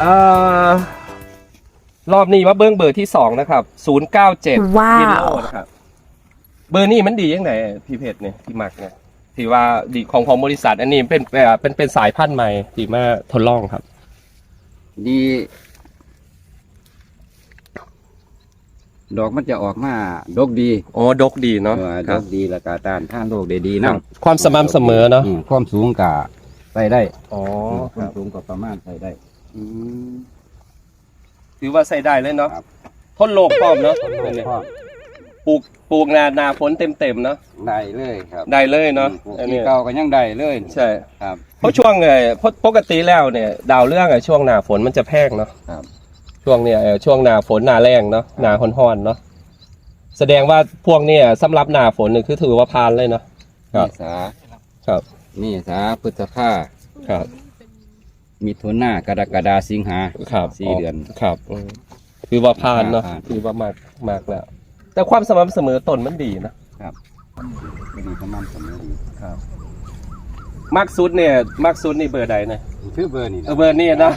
เอ่อรอบนี้มาเบิ้งเบอร์ที่สองนะครับศูนย์เก้าเจ็ดว้าววิดีโอนะครับ เบอร์นี้มันดียังไงพี่เพชรเนี่ยที่มักเนี่ยที่ว่าดีของของบริษัท อันนี้เป็นเอ่อเป็นเป็นสายพันธุ์ใหม่ที่มาทดลองครับ ดี ดอกมันจะออกมาดกดีโอ้ดกดีเนาะเออคดรับกดีแล้วก็ต้านทานโรคได้ดีครันะบความสม่ำเสมอเนาะอืมความสูงกะใส่ได้อ๋อคควารัมบสูงก็ประมาณใส่ได้ อืมถือว่าใส่ได้เลยเนาะครับ ทนโลกพร้อมเนาะอันนี้พ่อปลูกปลูกนานาฝนเต็มเต็มๆเนาะได้เลยครับได้เลยเนาะปลูกอันที่นี้เก่าก็ยังได้เลยใช่ครับ เพราะช่วงไงเพราะปกติแล้วเนี่ย ดาวเรื่องอะช่วงหน้าฝนมันจะแพงเนาะครับ ช่วงเนี่ยเอ่อช่วงหน้าฝนหน้าแรงเนาะหน้าฮ้อนๆเนาะแสดงว่าพวกเนี่ยสำหรับหน้าฝนนี่คือถือว่าพานเลยเนาะคเมรับษาครับเมษาพฤษภาครับ มิถุนากรกฎาสิงหาครับสี่เดือนครับอืมคือว่าพานเนาะผ่านคือว่ามากมากแล้ว แต่ความสม่ำเสมอต้นมันดีนะไม่ดีประมาณสมอดีมากสุดเนี่ยมากสุดนี่เบอร์ใดเนี่ยชื่อเบอร์นี่นะเออเบอร์นี่นะ